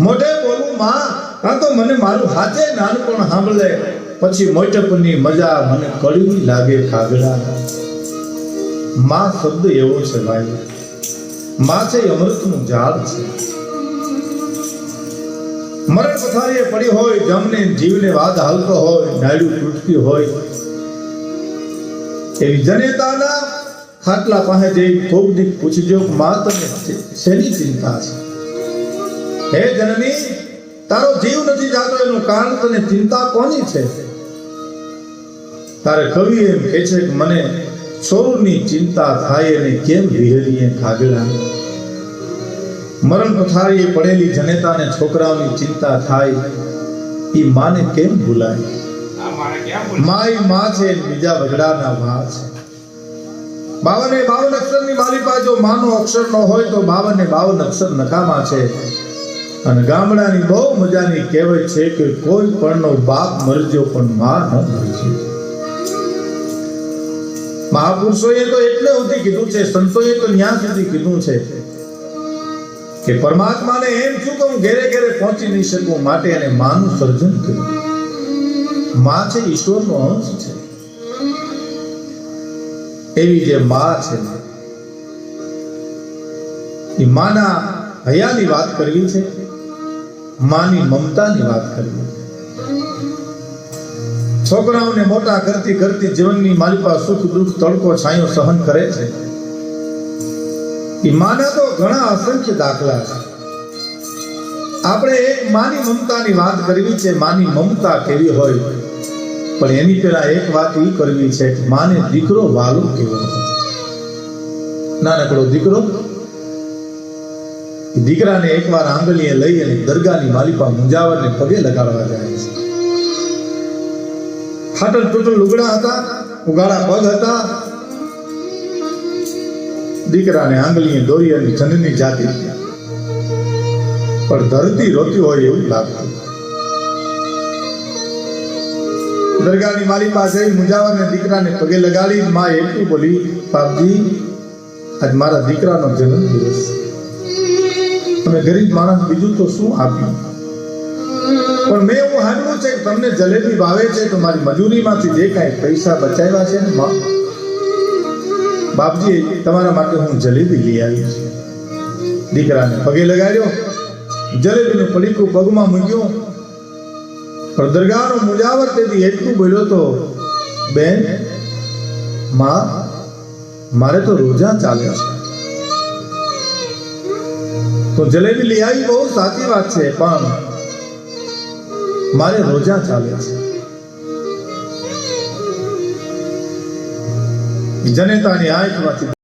મોઢે બોલું, માં, આ તો મને મારું હાથે નાનપણ સાંભળે. પછી મોટપની મજા મને કડવી લાગે ખાગડા માં શબ્દ એવો છે ભાઈ માં છે અમૃતનું ઝાડ છે. મરણ પથારીએ પડી હોય, જમને જીવને વાદ હાલતો હોય, ડાળ્યું તૂટતી હોય. એવી જનેતાના ખાટલા પાસે જઈ કોકની પૂછજો, માં, તને શેની ચિંતા છે? હે જનની, તારો જીવ નથી જાતો, એનું કારણ તને ચિંતા કોની છે? તારે કવિ એમ કહે છે કે મને સોરની ચિંતા થાય અને કેમ વિહરીએ ખાગડા? મરણ પથારીએ પડેલી જનેતાને છોકરાઓની ચિંતા થાય એ માને કેમ ભૂલાય? મારે માયમાં છે બીજા વગડાના ભા છે બાવને બાવન અક્ષરની પાસે જો માનો અક્ષર ન હોય તો બાવને બાવન અક્ષર નકામા છે. અને ગામડાની બહુ મજાની કહેવત છે કે કોઈ પણનો બાપ મરજો પણ માં ન મરજો મહાપુરુષોએ તો એટલે સુધી કીધું છે, સંતોએ તો ન્યા સુધી કીધું છે કે પરમાત્માને એમ શું કે હું ઘેરે ઘેરે પહોંચી નહીં શકું માટે એને માનું સર્જન કર્યું. માં છે, ઈશ્વરનો અંશ છે. એવી જે માં છે, એ માના હયાની વાત કરવી છે. માની મમતાની વાત કરી. છોકરાઓને મોટા કરતી કરતી જીવનની માલિપા સુખ દુઃખ તડકો છાંયો સહન કરે છે. એ માના તો ઘણા અસંખ્ય દાખલા છે. આપણે એક માની મમતાની વાત કરવી છે, માની મમતા કેવી હોય? પણ એની પહેલા એક વાત એ કરવી છે માને દીકરો વાલો કેવો નાનકડો દીકરો દીકરાને એકવાર આંગળીએ લઈ અને દરગાહની માલિપા મુંજાવરને પગે લગાડવા જાય છે. ફાટલ તૂટલ લુગડા હતા, ઉગાડા પગ હતા. દીકરાને આંગળીએ દોરી અને જનની જાતિ પણ ધરતી રોતી હોય એવું લાગતું. દરગાહની માલી પાસે મુંજાવરને દીકરાને પગે લગાડી માં એટલું બોલી, બાપજી, આજ મારા દીકરાનો જન્મ દિવસ છે. તમે ગરીબ માણસ બીજું તો શું આપ્યું પણ મેં એવું હાલવું છે કે તમને જલેબી ભાવે છે તો મારી મજૂરીમાંથી જે કાંઈ પૈસા બચાવ્યા છે ને બાપજી, તમારા માટે હું જલેબી લઈ આવી છું. દીકરાને પગે લગાડ્યો, જલેબીનું પડીકું પગમાં મૂક્યું. પણ દરગાહનો મુજાવર તેથી એટલું બોલ્યો તો, બેન, માં, મારે તો રોજા ચાલ્યા છે. તો જલેબી લઈ આવી, બહુ સાચી વાત છે, પણ મારે રોજા ચાલે છે. જનેતાની આંખમાંથી